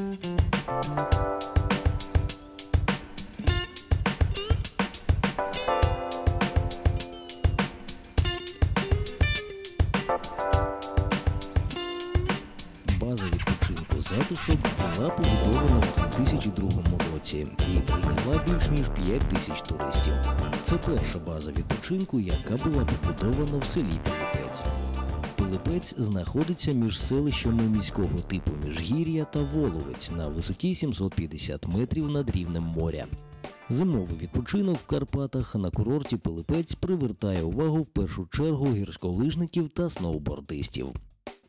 База відпочинку затишок була побудована в 2002 році і прийняла більш ніж 5 тисяч туристів. Це перша база відпочинку, яка була побудована в селі Пилипець. Пилипець знаходиться між селищами міського типу Міжгір'я та Воловець на висоті 750 метрів над рівнем моря. Зимовий відпочинок в Карпатах на курорті Пилипець привертає увагу в першу чергу гірськолижників та сноубордистів.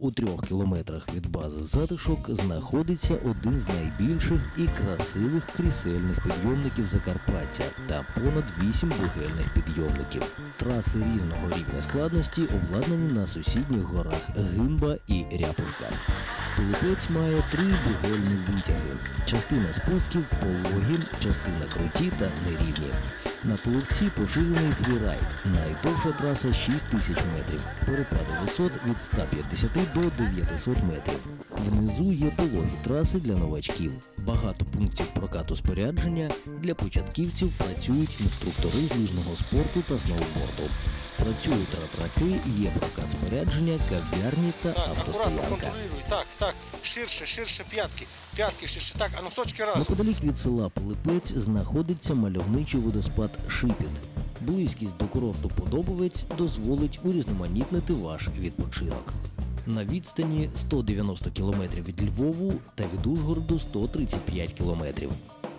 У трьох кілометрах від бази затишок знаходиться один з найбільших і красивих крісельних підйомників Закарпаття та понад вісім бугельних підйомників. Траси різного рівня складності обладнані на сусідніх горах Гимба і Ряпушка. Пилипець має три бугельні витяги. Частина спусків пологі, частина круті та нерівні. На плувці поширений фрірайд. Найдовша траса 6 тисяч метрів. Перепади висот від 150 до 900 метрів. Внизу є пологі траси для новачків. Багато пунктів прокату спорядження. Для початківців працюють інструктори з лижного спорту та сноуборду. Працюють ратраки, є прокат спорядження, кав'ярні та Так, автостоянка. контролируй. Так, так. Ширше, ширше п'ятки. П'ятки ширше. Так, а носочки разом. Неподалік від села Пилипець знаходиться мальовничий водоспад Шипіт. Близькість до курорту Подобовець дозволить урізноманітнити ваш відпочинок. На відстані 190 км від Львову та від Ужгороду 135 км.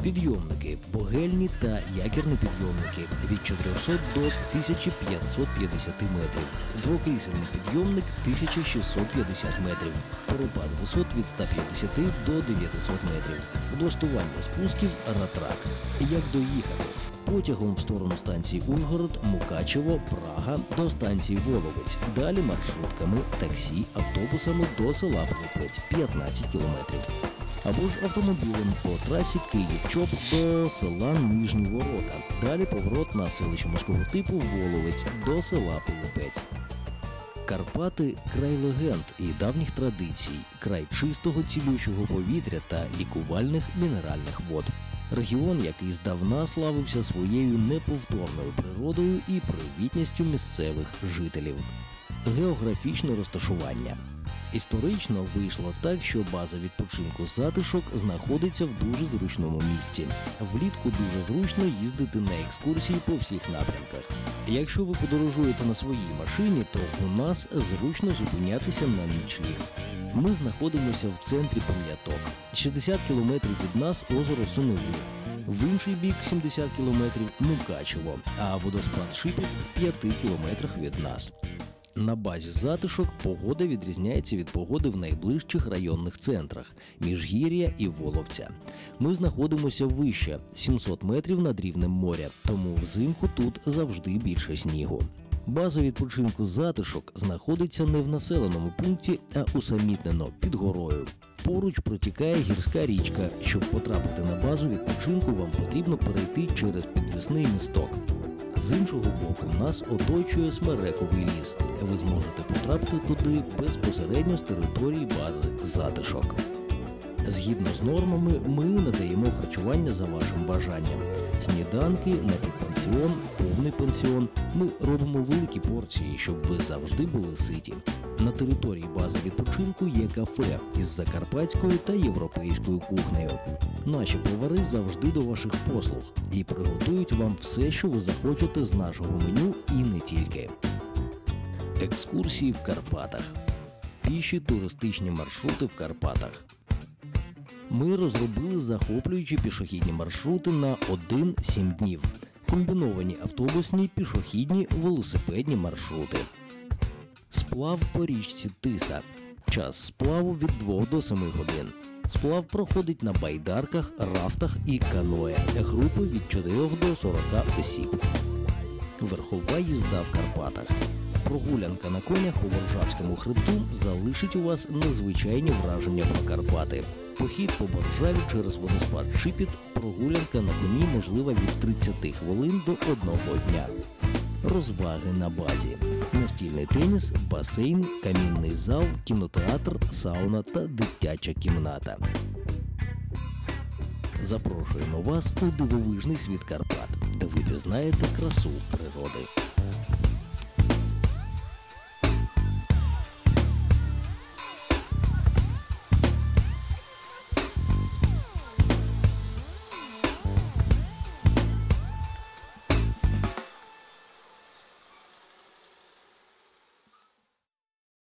Підйомники богельні та якірні підйомники від 400 до 1550 метрів. Двокрісельний підйомник 1650 метрів. Перепад висот від 150 до 900 метрів. Облаштування спусків ратрак. Як доїхати? Потягом в сторону станції Ужгород, Мукачево, Прага до станції Воловець. Далі маршрутками, таксі, автобусами до села Припець 15 кілометрів. Або ж автомобілем по трасі Київ-Чоп до села Нижні Ворота. Далі поворот на селище морського типу Воловець до села Пилипець. Карпати край легенд і давніх традицій, край чистого цілющого повітря та лікувальних мінеральних вод. Регіон, який здавна славився своєю неповторною природою і привітністю місцевих жителів. Географічне розташування. Історично вийшло так, що база відпочинку затишок знаходиться в дуже зручному місці. Влітку дуже зручно їздити на екскурсії по всіх напрямках. Якщо ви подорожуєте на своїй машині, то у нас зручно зупинятися на нічліг. Ми знаходимося в центрі пам'яток. 60 кілометрів від нас озеро Суневир. В інший бік 70 кілометрів Мукачево, а водоспад Шипіт в 5 кілометрах від нас. На базі затишок погода відрізняється від погоди в найближчих районних центрах Міжгір'я і Воловця. Ми знаходимося вище 700 метрів над рівнем моря, тому взимку тут завжди більше снігу. База відпочинку затишок знаходиться не в населеному пункті, а усамітнено під горою. Поруч протікає гірська річка. Щоб потрапити на базу відпочинку, вам потрібно перейти через підвісний місток. З іншого боку, нас оточує смерековий ліс. Ви зможете потрапити туди безпосередньо з території бази затишок. Згідно з нормами, ми надаємо харчування за вашим бажанням. Сніданки, напівпансіон, повний пансіон. Ми робимо великі порції, щоб ви завжди були ситі. На території бази відпочинку є кафе із закарпатською та європейською кухнею. Наші повари завжди до ваших послуг і приготують вам все, що ви захочете з нашого меню, і не тільки. Екскурсії в Карпатах. Піші туристичні маршрути в Карпатах. Ми розробили захоплюючі пішохідні маршрути на 1-7 днів. Комбіновані автобусні, пішохідні, велосипедні маршрути. Сплав по річці Тиса. Час сплаву від 2 до 7 годин. Сплав проходить на байдарках, рафтах і каное. Групи від 4 до 40 осіб. Верхова їзда в Карпатах. Прогулянка на конях у Боржавському хребту залишить у вас незвичайні враження про Карпати. Похід по Боржаві через водоспад Шипіт, прогулянка на коні можлива від 30 хвилин до одного дня. Розваги на базі: настільний теніс, басейн, камінний зал, кінотеатр, сауна та дитяча кімната. запрошуємо вас у дивовижний світ Карпат, де ви пізнаєте красу природи.